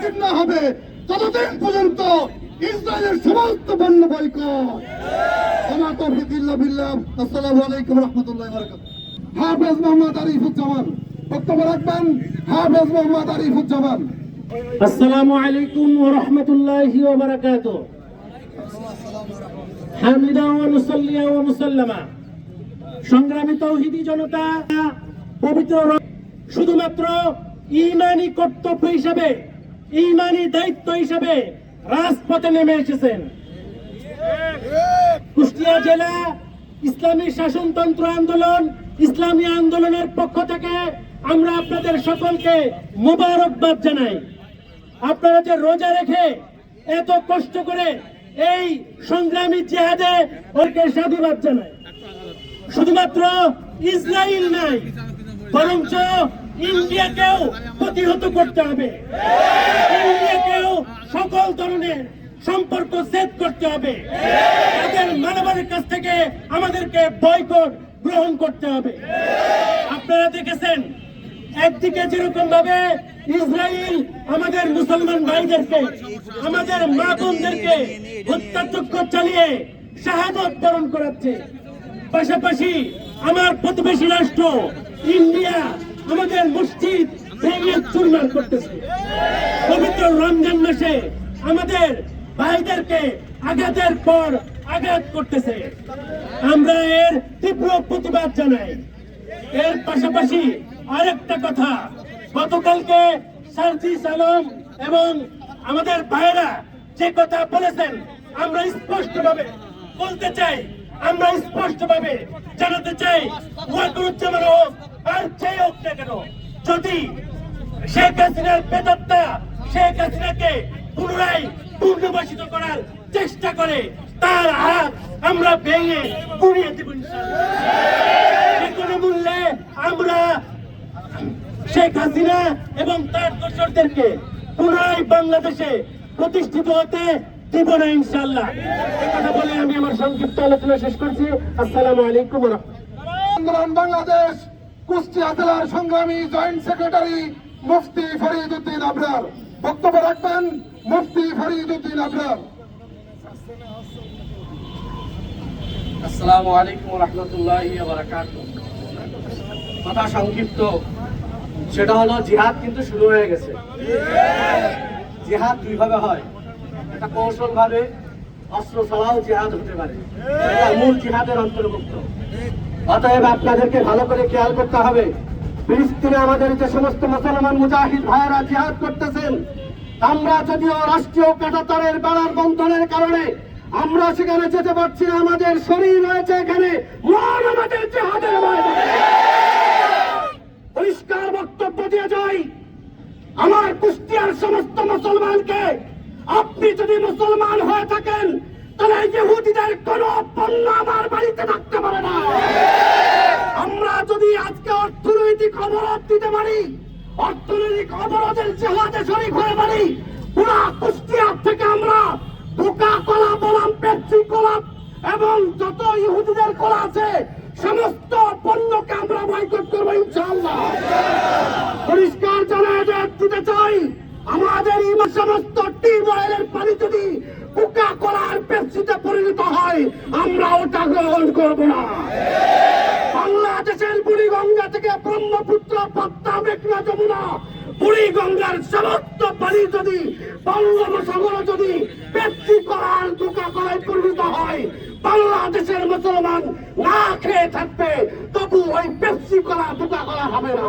বাতিল না হবে, ততদিন পর্যন্ত ইসরায়েলের সমস্ত পণ্য হাফেজ মোহাম্মদ আরিফুজ্জামান, বক্তব্য রাখবেন হাফেজ মোহাম্মদ আরিফুজ্জামান। আসসালামু আলাইকুম হামিদা জনতা, পবিত্র শুধুমাত্র ইমানি কর্তব্য হিসাবে ইমানি দায়িত্ব হিসাবে রাজপথে নেমে এসেছেন। কুষ্টিয়া জেলা ইসলামী শাসনতন্ত্র আন্দোলন, ইসলামী আন্দোলনের পক্ষ থেকে আমরা আপনাদের সকলকে মোবারকবাদ জানাই। আপনারা যে রোজা রেখে এত কষ্ট করে এই সংগ্রামী জেহাদে ওকে সাধুবাদ জানাই। শুধুমাত্র ইসরায়েল নাই, বরঞ্চ ইন্ডিয়াকেও প্রতিহত করতে হবে। ইন্ডিয়াকেও সকল ধরনের সম্পর্ক সেট করতে হবে। তাদের মানবের কাছ থেকে আমাদেরকে বয়কট গ্রহণ করতে হবে। আপনারা দেখেছেন, একদিকে যেরকম ভাবে ইসরায়েল আমাদের মুসলমান ভাইদেরকে, আমাদের মা বোনদেরকে হত্যাযজ্ঞ চালিয়ে শাহাদত বরণ করাচ্ছে। পাশাপাশি আমার প্রতিবেশী রাষ্ট্র, ইন্ডিয়া আমাদের মসজিদ ভেঙে চুরমার করতেছে। পবিত্র রমজান মাসে আমাদের ভাইদেরকে আঘাতের পর আঘাত করতেছে। আমরা এর তীব্র প্রতিবাদ জানাই। এর পাশাপাশি আরেকটা কথা, গতকালকে সার্জিস আলম এবং আমাদের ভাইরা যে কথা বলেছেন, আমরা স্পষ্টভাবে বলতে চাই আমরা স্পষ্টভাবে জানাতে চাই, ওয়াকুরুজ্জামান হোক, আর যে হোক না কেন, যদি শেখ হাসিনার বেদত্তা শেখ হাসিনাকে পুনরায় পূর্ণবাসিত করার চেষ্টা করে, তার হাত আমরা ভেঙে পুড়িয়ে দেব যে কোনো মূল্যে আমরা শেখ হাসিনা এবং তার দোসরদেরকে পুনরায় বাংলাদেশে প্রতিষ্ঠিত হতে দিব না ইনশাল্লাহ কথা বলে আমি আমার সংক্ষিপ্ত আলোচনা শেষ করছি। আসসালামু আলাইকুম আন্দোলন বাংলাদেশ কুষ্টিয়া জেলার সংগ্রামী জয়েন্ট সেক্রেটারি মুফতি ফরিদ উদ্দিন আবরার। বক্তব্য রাখবেন মুফতি ফরিদ উদ্দিন আবরার। আসসালামু আলাইকুম রহমতুল্লাহ কথা সংক্ষিপ্ত। সেটা হলো জিহাদ কিন্তু শুরু হয়ে গেছে। জিহাদ দুইভাবে হয়। এটা কৌশল ভাবে অস্ত্র ছাড়াও জিহাদ হতে পারে। মূল জিহাদের অন্তর্ভুক্ত। অতএব আপনাদেরকে ভালো করে খেয়াল করতে হবে। ফিলিস্তিনে আমাদের যে সমস্ত মুসলমান মুজাহিদ ভাইয়েরা জিহাদ করতেছেন, আমরা যদিও রাষ্ট্রীয় কাটাতারের বেড়ার বন্ধনের কারণে আমরা সেখানে যেতে পারছি আমাদের শরীর রয়েছে এখানে। মন আমাদের জিহাদের ময়দানে। পরিষ্কার বক্তব্য দিয়ে যাই আমার কুষ্টিয়ার সমস্ত মুসলমানকে আপনি যদি মুসলমান হয়ে থাকেন, তাহলে ইহুদিদের কোন পণ্য আমার বাড়িতে থাকতে পারে না। আমরা যদি আজকে অর্থনৈতিক অবরোধ দিতে পারি, অর্থনৈতিক অবরোধের জেহাদে শরিক হয়ে পারি, পুরা কুষ্টিয়ার থেকে আমরা কলা বলাম পেপসি এবং যত ইহুদিদের কলা আছে, সমস্ত পণ্যকে আমরা বয়কট করব ইনশাআল্লাহ। পরিষ্কার জানায় দিতে চাই, আমাদের এই সমস্ত টিউব অয়েলের পানি যদি পোকা কলার পেপসিতে পরিণত হয়, আমরা ওটা গ্রহণ করব না। বাংলাদেশের বুড়িগঙ্গা থেকে ব্রহ্মপুত্র পদ্মা মেঘনা যমুনা, বুড়িগঙ্গার সমস্ত পানি যদি বঙ্গোপসাগর যদি পেপসি করার পোকা কলায় পরিণত হয়, বাংলাদেশের মুসলমান না খেয়ে থাকবে, তবু ওই পেপসি করা পোকা কলা হবে না।